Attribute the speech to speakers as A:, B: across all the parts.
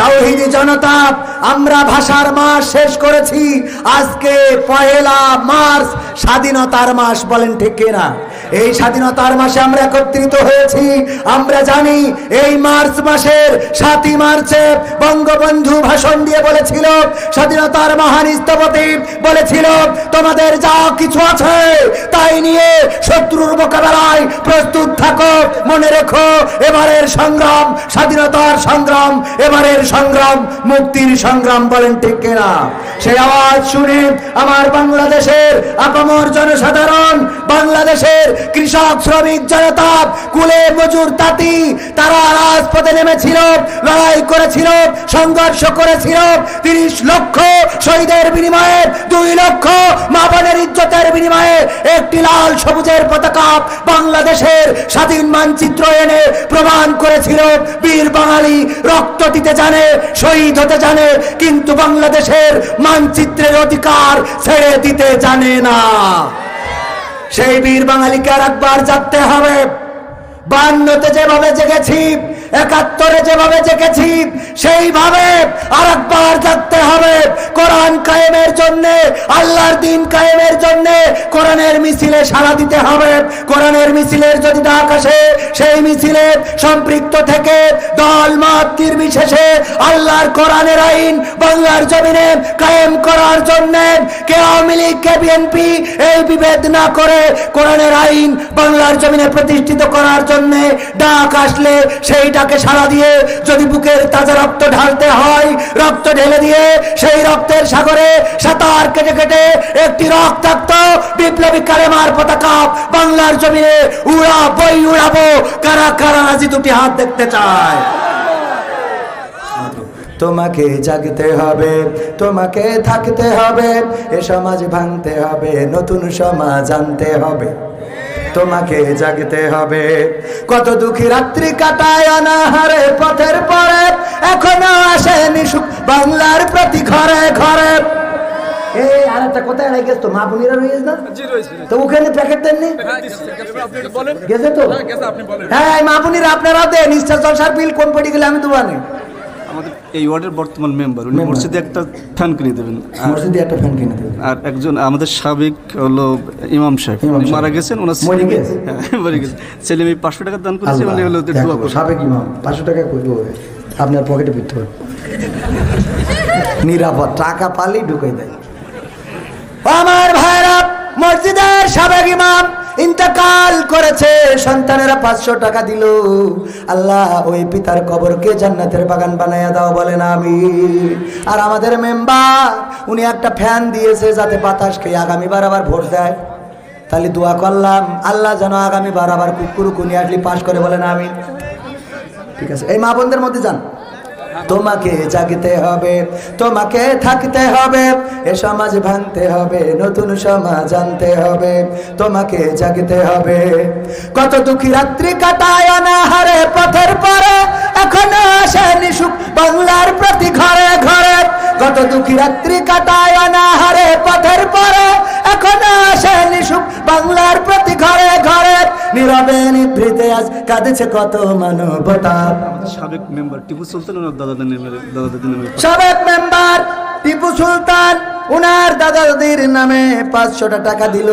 A: তাওহিদি জনতা, আমরা ভাষার মাস শেষ করেছি। আজকে পহেলা মার্চ, স্বাধীনতার মাস বলেন ঠিক কিনা? এই স্বাধীনতার মাসে আমরা একত্রিত হয়েছি। আমরা জানি এই মার্চ মাসের সাতই মার্চে বঙ্গবন্ধু ভাষণ দিয়ে বলেছিল, স্বাধীনতার মহান স্থপতি বলেছিল, তোমাদের যা কিছু আছে তাই নিয়ে শত্রুর মোকাবেলায় প্রস্তুত থাকো, মনে রেখো, এবারের সংগ্রাম, স্বাধীনতার সংগ্রাম, এবারের সংগ্রাম, মুক্তির সংগ্রাম বলেন ঠিক কিনা? সেই আওয়াজ শুনে আমার বাংলাদেশের আপামর জনসাধারণ, বাংলাদেশের কৃষক, শ্রমিক জনতা কুলে মজুর তাঁতি, তারা রাজপথে নেমেছিল, লড়াই করেছিল, সংঘর্ষ করেছিল। তিরিশ লক্ষ শহীদের বিনিময়ে, দুই লক্ষ মা বোনের ইজ্জতের বিনিময়ে একটি লাল সবুজের পতাকা বাংলাদেশের স্বাধীন মানচিত্র এনে প্রমাণ করেছিল। বীর বাঙালি রক্ত দিতে জানে, শহীদ হতে জানে, কিন্তু বাংলাদেশের মানচিত্রের অধিকার ছেড়ে দিতে জানে না। সেই বীর বাঙালিকে আর একবার জানতে হবে। বান্নতে যেভাবে জেগেছি একাত্তরে যেভাবে জেগেছি, সেইভাবে আর একবার জাগতে হবে, কোরআন কায়েমের জন্য, আল্লাহর দিন কায়েমের জন্য কোরআনের মিছিলে সাড়া দিতে হবে। কোরআনের মিছিলের যদি ডাক আসে, সেই মিছিলে সম্পৃক্ত থেকে দল, মত নির্বিশেষে আল্লাহর কোরআনের আইন বাংলার জমিনে কায়েম করার জন্য কে আওয়ামী লীগ, কে বিএনপি এই বিভেদ না করে কোরআনের আইন বাংলার জমিনে প্রতিষ্ঠিত করার জন্য ডাক আসলে সেইটাকে সাড়া দিয়ে যদি বুকের তাজা রক্ত ঢালতে হয়, রক্ত ঢেলে দিয়ে সেই রক্তের সাগরে সাঁতার কেটে কেটে একটি রক্তাক্ত বিপ্লবী কালেমার পতাকা বাংলার জমিনে উড়াবই উড়াবো, কারা কারা রাজি দুটি হাত দেখতে চায়। তোমাকে জাগতে হবে, তোমাকে থাকতে হবে, এ সমাজ ভাঙতে হবে, নতুন সমাজ আনতে হবে। তোমাকে জাগতে হবে। কত দুঃখী রাত্রি কাটায় অনাহারে পথের পরে এখনও আসেনি সুখ বাংলার প্রতি ঘরে ঘরে। এই আর একটা কোথায় গেছ তো মা বোনেরা রয়েছে না? তো ওখানে প্যাকেট দেননি? গেছে তো? হ্যাঁ এই মা বোনেরা আপনারাও দেন। জলসার বিল কোন পড়ে গেলে আমি দেবো না
B: আমাদের এই ওয়ার্ডের বর্তমান মেম্বার উনি। মসজিদে একটা ফ্যান কিনে দেবেন।
A: মসজিদে একটা ফ্যান কিনে দেবে
B: আর একজন আমাদের সাবেক হলো ইমাম সাহেব উনি মারা গেছেন ওনার ছেলে? হ্যাঁ, মরে গেছে। ছেলে মেয়ে পাঁচশো টাকা দান করেছে উনি হলো দোয়া
A: সাবেক ইমাম পাঁচশো টাকা করব আপনার পকেটে পিঠতে হবে নিরাপদ টাকা পালেই ঢুকাই দেয়। আমার ভাইরা মসজিদের সাবেক ইমাম ইন্তেকাল করেছে, সন্তানেরা পাঁচশো টাকা দিল। আল্লাহ, ওই পিতার কবরকে জান্নাতের বাগান বানাইয়া দাও, বলেন আমি আর আমাদের মেম্বার, উনি একটা ফ্যান দিয়েছে যাতে বাতাস খেয়ে আগামীবার আবার ভোট দেয়। তাহলে দোয়া করলাম, আল্লাহ যেন আগামীবার আবার কুকুরু কুনি আসলি পাশ করে, বলেন আমি ঠিক আছে, এই মা বোনদের মধ্যে যান। তোমাকে জাগতে হবে, তোমাকে থাকতে হবে, এ সমাজ ভাঙতে হবে, নতুন সমাজ আনতে হবে, তোমাকে জাগতে হবে। কত দুঃখী রাত্রি কাটায় অনাহারে পথের পরে, এখনও আসেনি সুখ বাংলার প্রতি ঘরে ঘরে। কত দুঃখী রাত্রি কাটায় অনাহারে পথের পরে, এখনও আসেনি সুখ ঘরে নীরবে নিভৃতে আজ কাঁদেছে কত মানবতা।
B: সাবেক মেম্বার টিপু সুলতান ওনার দাদা
A: সাবেক মেম্বার টিপু সুলতান উনার দাদা দাদির নামে পাঁচশোটা টাকা দিল।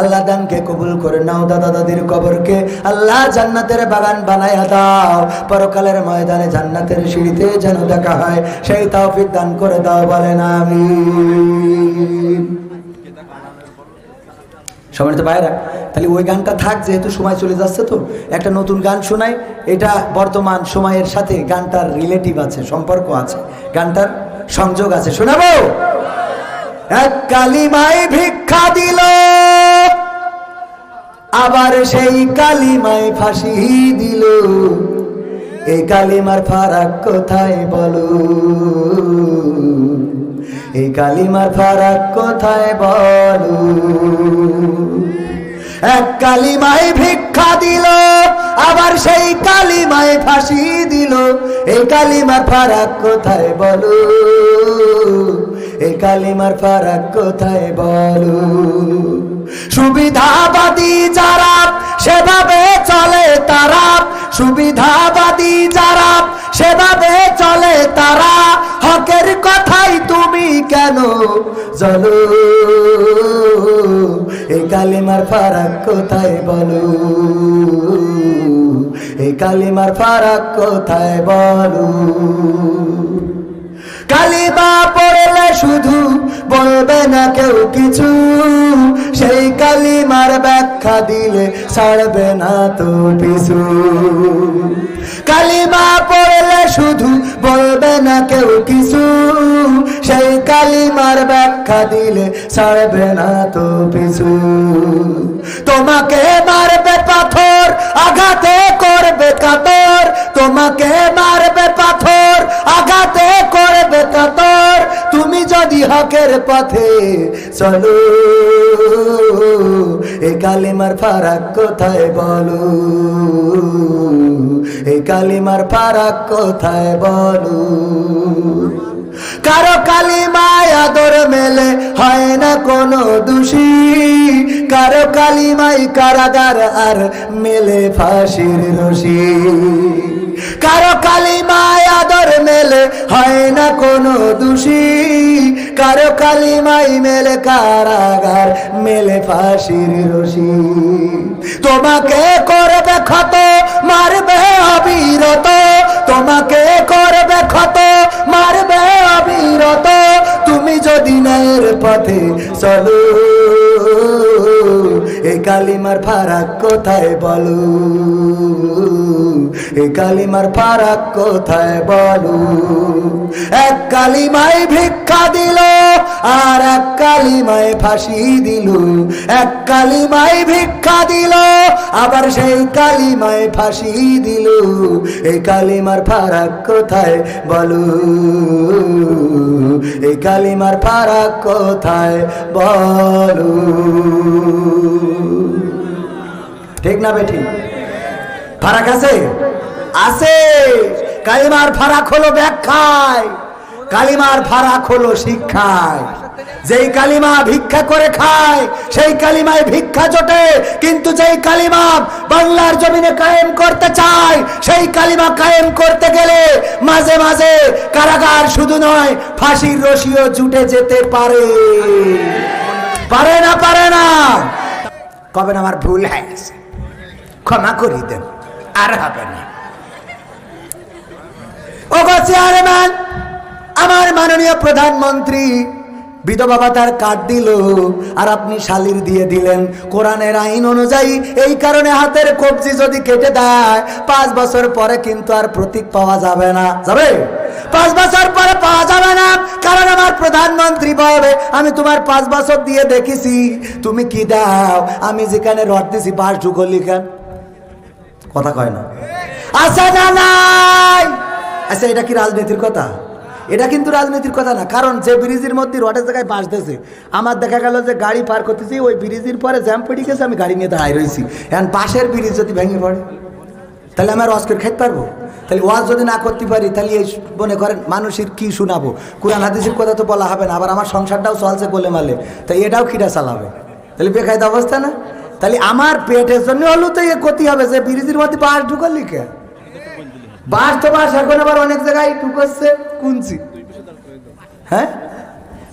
A: আল্লাহ দানকে কবুল করে নাও দাদা দাদির কবরকে। আল্লাহ জান্নাতের বাগান বানায়া দাও। পরকালের ময়দানে জান্নাতের সিঁড়িতে যেন দেখা হয় সেই তৌফিক দান করে দাও বলেন আমি সম্মানিত ভাইরা, তাহলে ওই গানটা থাক, যেহেতু সময় চলে যাচ্ছে তো। একটা নতুন গান শোনাই, এটা বর্তমান সময়ের সাথে গানটার রিলেটিভ আছে, সম্পর্ক আছে, গানটার সংযোগ আছে। শোনাবো? এক কালিমাই ভিক্ষা দিল, আবার সেই কালিমায় ফাঁসি দিল। এই কালিমার ফারাক কোথায় বলো? এই কালিমার ফারাক কোথায় বলো? এক কালিমায় ভিক্ষা দিল, আবার সেই কালিমায় ফাঁসি দিল। এই কালিমার ফারাক কোথায় বলো? এই কালিমার ফারাক কোথায় বলো? সুবিধাবাদী যারা সেভাবে চলে তারা, সুবিধাবাদী যারা জলো এই কালিমার ফারাক কোথায় বলো? এই কালিমার ফারাক কোথায় বলো? কালিমা পড়লে শুধু বলবে না কেউ কিছু, সেই কালিমার ব্যাখ্যা দিলে ছাড়বে না তো পিছু। কালিমা পড়লে শুধু বলবে না কেউ কিছু সেই কালিমার ব্যাখ্যা দিলে ছাড়বে না তো পিছু। তোমাকে মারবে পাথর, আঘাতে করবে কাতর। তোমাকে মারবে পাথর, আঘাতে করবে কাতর। তুমি যদি হকের পথে চলো এ কালিমার ফারাক কোথায় বলো? এই কালিমার ফারাক কোথায় বলো? কারও কালিমায় আদর মেলে হয় না কোনো দোষী। কারও কালিমাই কারাগার আর মেলে ফাঁসির রশি। কারও কালিমায় আদর মেলে হয় না কোনো দোষী। কারও কালিমাই মেলে কারাগার, মেলে ফাঁসির রশি। তোমাকে করবে ক্ষত, মারবে অবিরত। তোমাকে চলো। এ কালিমার ফারাক কোথায় বলো? এ কালিমার ফারাক কোথায় বলো? এক কালিমায় ভিক্ষা দিল। আর এক কালিমায় ফাঁসি দিল, এক কালিমায় ভিক্ষা দিল, আবার সেই কালিমায় ফাঁসি দিল। এই কালিমার ফারাক কোথায় বলো? এই কালিমার ফারাক কোথায় বলো? ঠিক না বেঠিক ফারাক আছে? আছে। কালিমার ফারাক হলো ব্যাখ্যায়। কালিমার ফারাক হলো শিক্ষায়। যেই কালিমা ভিক্ষা করে খায়, সেই কালিমায় ভিক্ষা জোটে। কিন্তু যেই কালিমা বাংলার জমিনে কায়েম করতে চায়, সেই কালিমা কায়েম করতে গেলে মাঝে মাঝে কারাগার শুধু নয়, ফাঁসির রশিও জুটে যেতে পারে। পারে না পারে না। কবে আমার ভুল হয়ে গেছে। ক্ষমা করি দেন, আর হবে না। ও চেয়ারম্যান আমার মাননীয় প্রধানমন্ত্রী। বিধবা ভাতার কার্ড দিল আর আপনি শালির দিয়ে দিলেন। কোরআনের আইন অনুযায়ী এই কারণে হাতের কবজি যদি কেটে দেয়, পাঁচ বছর পরে কিন্তু আর প্রতীক পাওয়া যাবে না। যাবে? পাঁচ বছর পরে পাওয়া যাবে না। কারণ আমার প্রধানমন্ত্রী বলবে, আমি তোমার পাঁচ বছর দিয়ে দেখেছি। তুমি কি দাও? আমি যেখানে রড দিছি পাঁচ ঢুকো লিখেন কথা কয় না। আচ্ছা না আচ্ছা এটা কি রাজনীতির কথা? এটা কিন্তু রাজনীতির কথা না, কারণ যে ব্রিজের মধ্যে রডের জায়গায় বাস দিয়েছে আমার দেখা গেল যে গাড়ি পার করতেছি, ওই ব্রিজের পরে জ্যাম পড়ে গেছে, আমি গাড়ি নিয়ে দাঁড়াই রয়েছি। এখন পাশের ব্রিজ যদি ভেঙে পড়ে, তাহলে আমি আর খাইতে পারব? তাহলে ওয়াজ যদি না করতে পারি, তাহলে এই মনে করেন মানুষের কি শোনাবো? কোরআন হাদিসের কথা তো বলা হবে না, আবার আমার সংসারটাও চলছে বলে মালে তাই এটাও খিটা চালাবে। তাহলে বেকায়দা অবস্থা না? তাহলে আমার পেটের জন্য হলেও তো ইয়ে ক্ষতি হবে, যে ব্রিজের মধ্যে বাস ঢুকাল লিখে হ্যাঁ?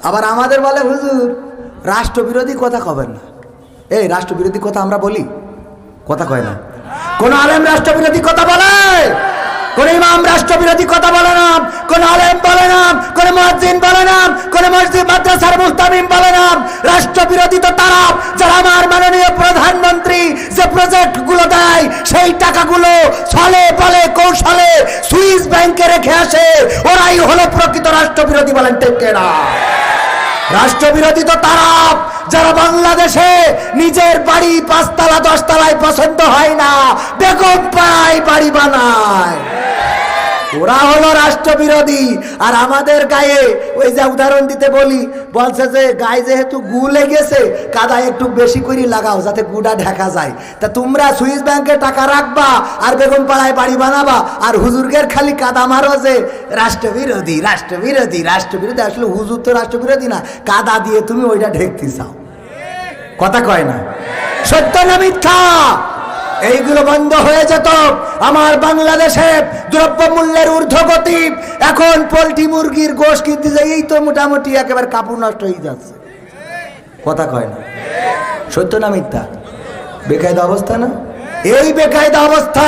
A: আবার আমাদের বলে, হুজুর, রাষ্ট্রবিরোধী কথা কবেন না। এই, রাষ্ট্রবিরোধী কথা আমরা বলি? কথা কয় না। কোন আলেম রাষ্ট্রবিরোধী কথা বলে? কোন ইমাম রাষ্ট্রবিরোধী কথা বলে না। কোন আলেম বলে না। কোন মসজিদ বলে না। কোন মসজিদ, মাদ্রাসার মুস্তামিম বলে না। রাষ্ট্রবিরোধী তো তারা। যারা আমার মাননীয় প্রধানমন্ত্রী যে প্রজেক্টগুলো দেয়, সেই টাকাগুলো ছলে বলে কৌশলে সুইস ব্যাংকে রেখে আসে ওরাই হলো প্রকৃত রাষ্ট্রবিরোধী বলেন টেকেরা রাষ্ট্রবিরোধী তো তারা। যারা বাংলাদেশে নিজের বাড়ি পাঁচতলা, দশতলায় পছন্দ হয় না, বেগম পাড়ায় বাড়ি বানায়। ওরা হলো রাষ্ট্রবিরোধী। আর আমাদের গায়ে ওই যে উদাহরণ দিতে বলি, বলছে যে গায়ে যেহেতু গু লেগেছে কাদা একটু বেশি করে লাগাও যাতে গুটা ঢাকা যায়। তা তোমরা সুইস ব্যাংকে টাকা রাখবা আর বেগম পাড়ায় বাড়ি বানাবা, আর হুজুরগের খালি কাদা মারো যে রাষ্ট্রবিরোধী রাষ্ট্রবিরোধী রাষ্ট্রবিরোধী। আসলে হুজুর তো রাষ্ট্রবিরোধী না, কাদা দিয়ে তুমি ওইটা ঢেকতে চাও। কথা কয় না? সত্য না মিথ্যা? এইগুলো বন্ধ হয়ে যেত। আমার বাংলাদেশে দ্রব্যমূল্যের ঊর্ধ্বগতি, এখন পোলট্রি মুরগির গোশ কিনতে এই তো মোটামুটি একেবারে কাপড় নষ্ট হয়ে যাচ্ছে। কথা কয় না? সত্য না মিথ্যা? বেকায়দা অবস্থা না? এই বেকায়দা অবস্থা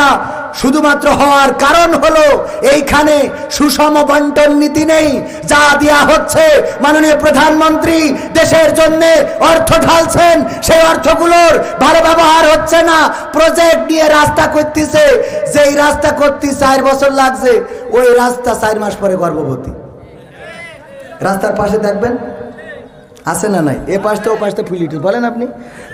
A: শুধুমাত্র হওয়ার কারণ হলো এইখানে সুষম বন্টন নীতি নেই, যা দেয়া হচ্ছে মাননীয় প্রধানমন্ত্রী দেশের জন্য অর্থ ঢালছেন, সেই অর্থগুলোর ভালো ব্যবহার হচ্ছে না। প্রজেক্ট নিয়ে রাস্তা করতেছে, যেই রাস্তা করতে চার বছর লাগছে, ওই রাস্তা চার মাস পরে গর্ভবতী। রাস্তার পাশে দেখবেন আছে না নাই? এ পাশটা ও পাশটা ফুলিটি বলেন আপনি।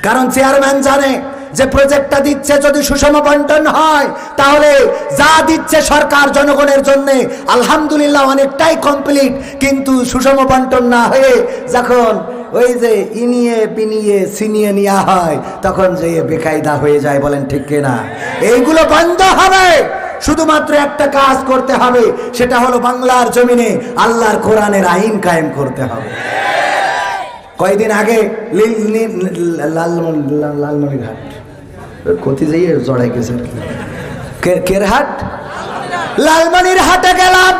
A: কারণ চেয়ারম্যান জানে যে প্রজেক্টটা দিচ্ছে যদি সুষম বন্টন হয়, তাহলে যা দিচ্ছে সরকার জনগণের জন্য, আলহামদুলিল্লাহ অনেকটাই কমপ্লিট কিন্তু সুষম বন্টন না হয়ে যখন ওই যে ইনিয়ে পিনিয়ে সিনিয়ে নেওয়া হয়, তখন যে বেকায়দা হয়ে যায়, বলেন ঠিক কিনা? এইগুলো বন্ধ হবে। শুধুমাত্র একটা কাজ করতে হবে, সেটা হলো বাংলার জমিনে আল্লাহর কোরআনের আইন কায়েম করতে হবে। কয়েকদিন আগে লালমনিরহাট কোথায় যাই জড়াই গেছে কেরহাট লালমনির হাটে গেলাম।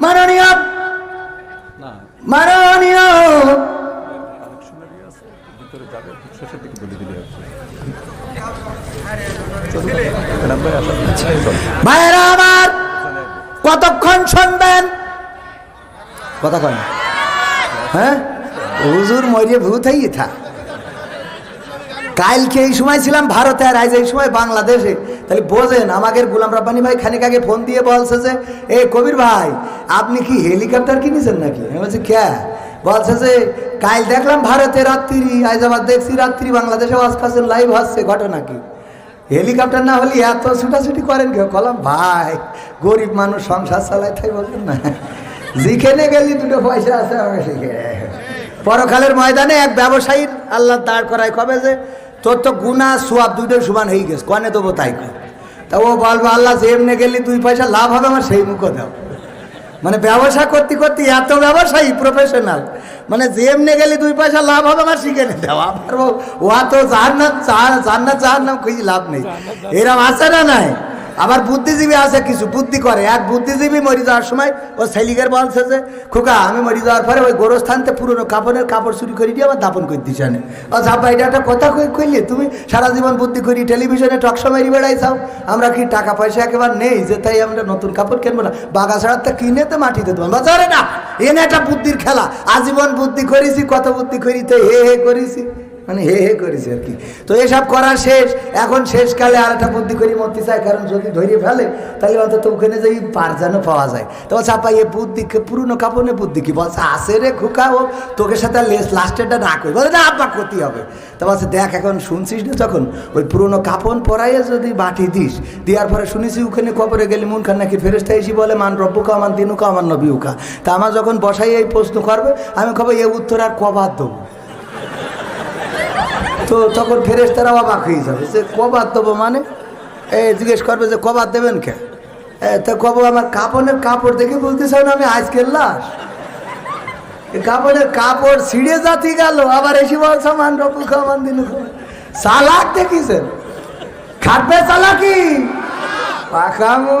A: মাননীয়। মাননীয়। ভাইরা আমার কতক্ষণ শুনবেন? কথা কয় হ্যাঁ? হুজুর মরিয়ে ভূত হয়ে থা কালকে এই সময় ছিলাম ভারতে আর আজ এই সময় বাংলাদেশে। তাহলে বোঝেন, আমাদের গুলাম রাব্বানি ভাই খানিক আগে ফোন দিয়ে বলছে যে, এ কবির ভাই, আপনি কি হেলিকপ্টার কিনেছেন নাকি? আমি বলছি ক্যা বলছে যে, কাল দেখলাম ভারতে রাত্রি, আজ আবার দেখছি রাত্রি, বাংলাদেশে আজকাল লাইভ আসছে ঘটনা কি হেলিকপ্টার না হলে এত ছুটাছুটি করেন কেউ? কলাম, ভাই, গরিব মানুষ সংসার চালায়, তাই বলছেন না? যেখানে গেলি, দুটো পয়সা আছে, আমাকে শিখে পরকালের ময়দানে এক ব্যবসায়ীর আল্লাহ দাঁড় করায় কবে যে, তোর তো গুণা সোয়াব দুটো সমান হয়ে গেছে, কনে দেবো তাই কর তা ও বলব, আল্লাহ যে এমনি গেলি দুই পয়সা লাভ হবে আমার, সেই মুখও দাও। মানে ব্যবসা করতে করতে এত ব্যবসায়ী প্রফেশনাল মানে যে এমনি গেলে দুই পয়সা লাভ হবে আমার, শিখে নে দেওয়া আমার ও- তো যার না যার না যার নাম খুঁজি লাভ নেই। এরম আছে না নাই আবার বুদ্ধিজীবী আছে কিছু, বুদ্ধি করে। এক বুদ্ধিজীবী মরি যাওয়ার সময় ও ছেলিগের বলছে যে খোকা, আমি মরি যাওয়ার পরে ওই গোরস্থানতে পুরনো কাপড়ের কাপড় চুরি করে দিয়ে আবার দাপন করে আনে ও ঝাপা এটা একটা কথা কই কইলে? তুমি সারা জীবন বুদ্ধি করি, টেলিভিশনে টক সময় বেড়াই চাও আমরা কি টাকা পয়সা একেবারে নেই যে তাই আমরা নতুন কাপড় কিনবো না? বাগা ছাড়া তো কিনে তো মাটিতে দেবো বাজারে না। এনে একটা বুদ্ধির খেলা। আজীবন বুদ্ধি করেছি, কত বুদ্ধি করি তো, হে হে, করেছি। মানে হে হে করেছে আর কি। তো এসব করা শেষ। এখন শেষকালে আর একটা বুদ্ধি করি মরতে চায়, কারণ যদি ধরিয়ে ফেলে তাহলে অন্তত ওখানে যদি পার যেন পাওয়া যায়। তো চাপা এ বুদ্ধি পুরনো কাপড়ে বুদ্ধি কি? বলছে আসে রে খুকা, ও তোকে সাথে লেস লাস্টেরটা না করি। বলে, না, আব্বা, ক্ষতি হবে। তো বলছে, দেখ, এখন শুনছিস না যখন? ওই পুরনো কাপড় পরাইয়ে যদি বাটি দিস, দেওয়ার পরে শুনেছি ওখানে কবরে গেলে মন খান নাকি ফেরেস্তা এসে বলে, মান রব্বুকা আমার দিনুকা আমার নবীউকা। তা আমার যখন বসাই এই প্রশ্ন করবে, আমি কবে, এ উত্তর আর কবার দেবো? তো তখন ফেরেস্তারা অবাক হয়ে যাবে। যে কবার দেবো মানে? এ, জিজ্ঞেস করবে যে কবার দেবেন কে? তো কব আমার কাপড়ের কাপড় দেখে বলতে চাও না, আমি আজকের লাশ কাপড়ের কাপড় ছিঁড়ে যাতি গেল, আবার এসে বল মান রকম খামান দিন সালাক দেখিছেন? খাটবে চালাকি পাকামু।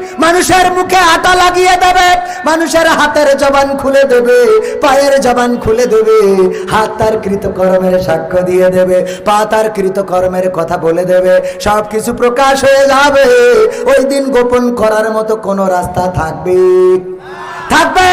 A: মানুষের মুখে আটা লাগিয়ে দেবে, মানুষের হাতের জবান খুলে দেবে, পায়ের জবান খুলে দেবে, হাত তার কৃতকর্মের সাক্ষ্য দিয়ে দেবে, পা তার কৃতকর্মের কথা বলে দেবে সব কিছু প্রকাশ হয়ে যাবে। ওই দিন গোপন করার মতো কোনো রাস্তা থাকবে। থাকবে।